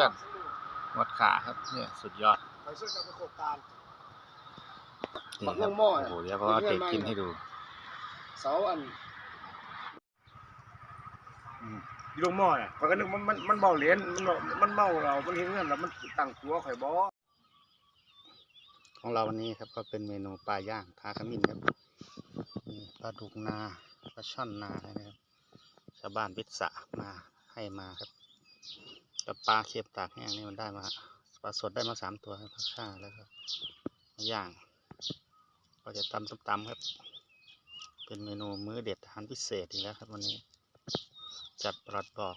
อนๆหมดขาครับ เนี่ยสุดยอดไปช่วยกันประกบตาลนี่บักครัม่วบงหม้อโอ้โหเดี๋ยวเขาเอาเด็กกินให้ดูเสาอันอืมอยู่ตรงหม้อน่ะข้อยก็นึกมันมันมันเมาเหรียญมันเมามันเมาเรา มันเห็นเงินแล้วมันตั้งตัวข่อยบ่ของเราวันนี้ครับก็เป็นเมนูปลาย่างทาขมิ้นครับนี่ปลาดุกนาปลาช่อนนาอะไรนะครับชาวบ้านพิษสะมาให้มาครับ กับปลาเค็มตากแห้งนี่มันได้มาปลาสดได้มาสามตัวครับข้าแล้วก็ย่างก็จะตำส้มตำครับ เป็นเมนูมื้อเด็ดอาหารพิเศษอีกแล้วครับวันนี้ จัดปลัดบอก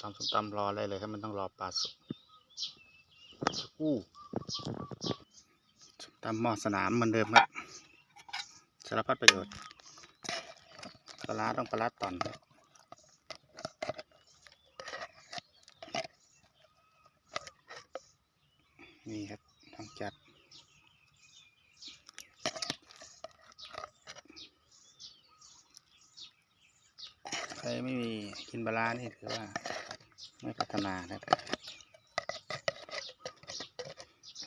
ตำส้มตำรอได้เลยครับมันต้องรอปลาสุกอู้ส้มตำหม้อสนามเหมือนเดิมครับสารพัดประโยชน์ปลาร้าต้องปลาร้าตอนครับ นี่ครับต้องจัด ใครไม่มีกินปลาร้านี่ถือว่า ไม่พัฒนานะครับ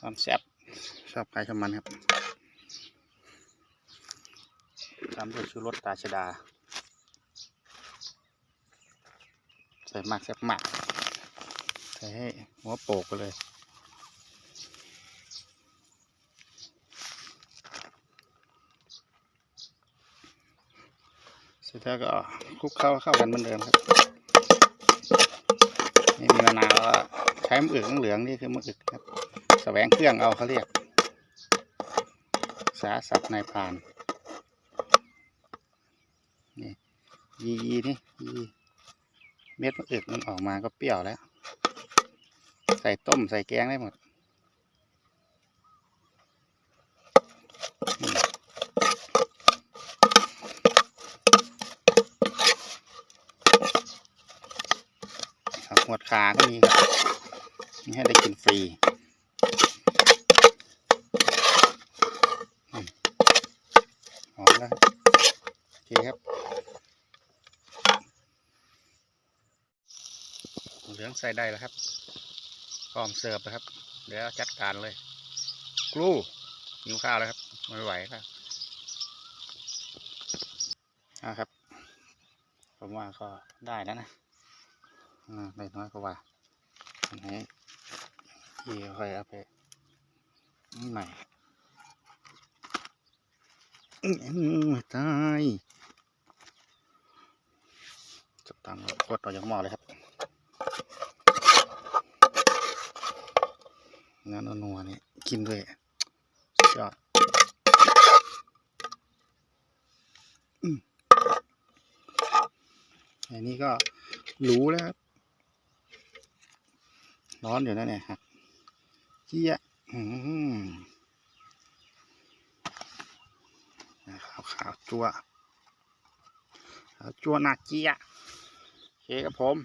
ความแซ่บชอบใครชอบมันครับตามด้วยชูรสตาชดา ใส่มากแซ่บมาก ใส่ให้หัวโปกไปเลย ร็จแล้วก็คลุกเข้าเข้ากันเหมือนเดิมครับ นี่มีมะนาวใช้มะอึกเหลืองนี่คือมะอึกครับแสวงเครื่องเอาเขาเรียก สาสับในพานนี่ยียีนี่ยีเม็ดมะอึกมันออกมาก็เปรี้ยวแล้ว ใส่ต้มใส่แกงได้หมดอืม ครับหมวด ขาก็มีครับมีให้ได้กินฟรีหอมแล้วโอเคครับ เหลืองใส่ได้แล้วครับพร้อมเสิร์ฟแล้วครับ เดี๋ยวจัดการเลย กลูหิวข้าวแล้วครับไม่ไหวครับเอาครับ ผมว่าก็ได้แล้วนะ ไม่น้อยกว่าอันนี้ที่ค่อยเอาไปนี่ใหม่ตายจับตังค์กดต่อจากหม้อเลยครับเนื้อนัวนี่กินด้วยยอดอันนี้ก็รู้แล้วครับ ร้อนอยู่นะเนี่ยครับเจี๊ยขาวขาวจัวขาวจัวหนาเจี๊ยโอเคครับผม